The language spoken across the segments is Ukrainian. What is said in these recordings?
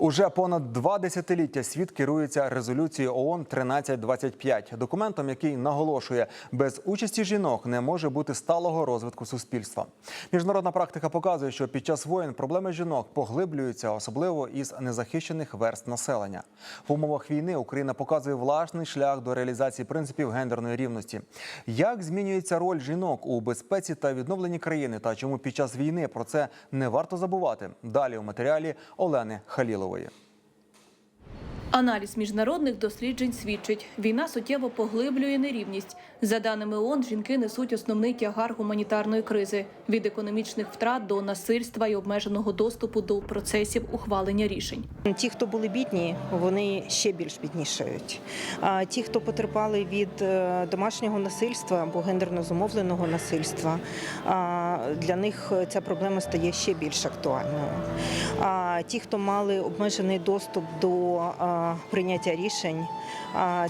Уже понад два десятиліття світ керується резолюцією ООН 1325, документом, який наголошує, без участі жінок не може бути сталого розвитку суспільства. Міжнародна практика показує, що під час воєн проблеми жінок поглиблюються, особливо із незахищених верст населення. В умовах війни Україна показує власний шлях до реалізації принципів гендерної рівності. Як змінюється роль жінок у безпеці та відновленні країни, та чому під час війни про це не варто забувати? Далі у матеріалі Олени Халілової влаштовує. Аналіз міжнародних досліджень свідчить, війна суттєво поглиблює нерівність. За даними ООН, жінки несуть основний тягар гуманітарної кризи від економічних втрат до насильства і обмеженого доступу до процесів ухвалення рішень. Ті, хто були бідні, вони ще більш біднішають. А ті, хто потерпали від е, домашнього насильства або гендерно зумовленого насильства, для них ця проблема стає ще більш актуальною. А ті, хто мали обмежений доступ до прийняття рішень,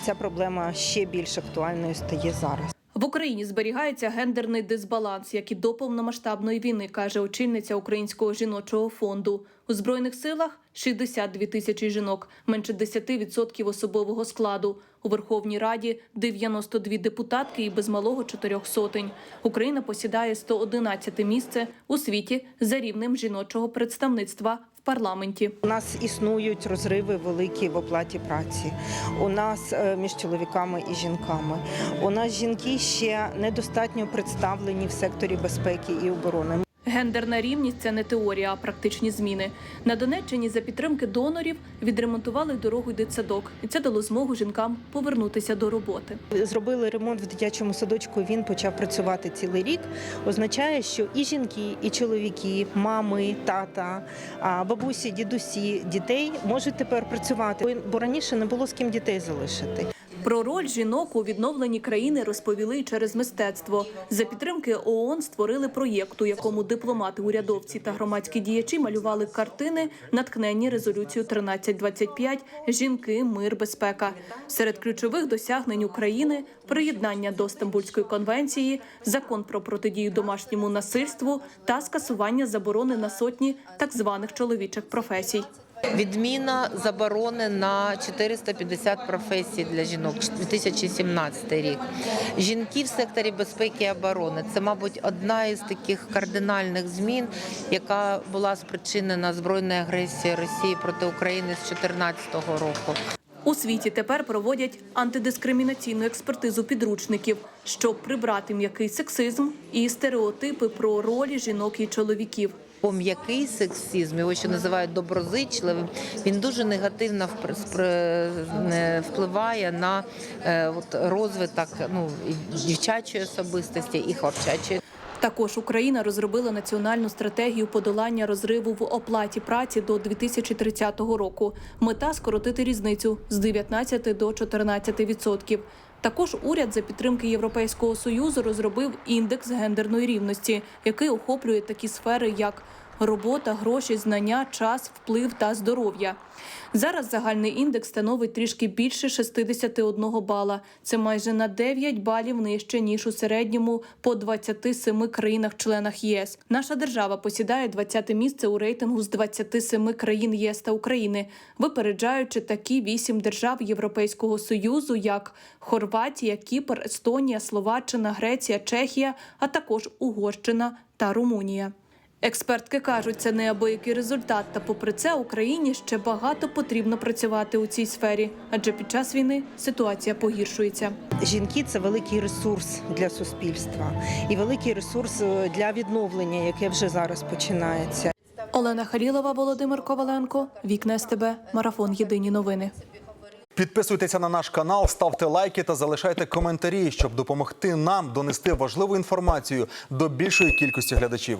ця проблема ще більш актуальною стає зараз. В Україні зберігається гендерний дисбаланс, як і до повномасштабної війни, каже очільниця Українського жіночого фонду. У збройних силах 62 тисячі жінок, менше 10% особового складу. У Верховній Раді 92 депутатки і без малого чотирьох сотень. Україна посідає 111 місце у світі за рівнем жіночого представництва парламенті. У нас існують розриви великі в оплаті праці. У нас е, між чоловіками і жінками. У нас жінки ще недостатньо представлені в секторі безпеки і оборони. Гендерна рівність це не теорія, а практичні зміни. На Донеччині за підтримки донорів відремонтували дорогу й дитсадок, і це дало змогу жінкам повернутися до роботи. Зробили ремонт в дитячому садочку. Він почав працювати цілий рік. Означає, що і жінки, і чоловіки, мами, тата, бабусі, дідусі, дітей можуть тепер працювати, бо раніше не було з ким дітей залишити. Про роль жінок у відновленні країни розповіли через мистецтво. За підтримки ООН створили проєкт, у якому дипломати, урядовці та громадські діячі малювали картини, наткнені резолюцію 1325 «Жінки, мир, безпека». Серед ключових досягнень України приєднання до Стамбульської конвенції, закон про протидію домашньому насильству та скасування заборони на сотні так званих чоловічих професій. Відміна заборони на 450 професій для жінок 2017 рік. Жінки в секторі безпеки і оборони це, мабуть, одна із таких кардинальних змін, яка була спричинена збройною агресією Росії проти України з 2014 року. У світі тепер проводять антидискримінаційну експертизу підручників, щоб прибрати м'який сексизм і стереотипи про ролі жінок і чоловіків. Бо м'який сексизм, його ще називають доброзичливим, він дуже негативно впливає на е, розвиток ну, дівчачої особистості і хлопчачої. Також Україна розробила національну стратегію подолання розриву в оплаті праці до 2030 року. Мета скоротити різницю з 19 до 14 відсотків. Також уряд за підтримки Європейського союзу розробив індекс гендерної рівності, який охоплює такі сфери, як робота, гроші, знання, час, вплив та здоров'я. Зараз загальний індекс становить трішки більше 61 бала. Це майже на 9 балів нижче ніж у середньому по 27 країнах-членах ЄС. Наша держава посідає 20 місце у рейтингу з 27 країн ЄС та України, випереджаючи такі 8 держав Європейського союзу, як Хорватія, Кіпр, Естонія, Словаччина, Греція, Чехія, а також Угорщина та Румунія. Експертки кажуть, це неабиякий результат. Та попри це Україні ще багато потрібно працювати у цій сфері, адже під час війни ситуація погіршується. Жінки це великий ресурс для суспільства і великий ресурс е, для відновлення, яке вже зараз починається. Олена Харілова, Володимир Коваленко, Вікна СТБ, Марафон. Єдині новини. Підписуйтеся на наш канал, ставте лайки та залишайте коментарі, щоб допомогти нам донести важливу інформацію до більшої кількості глядачів.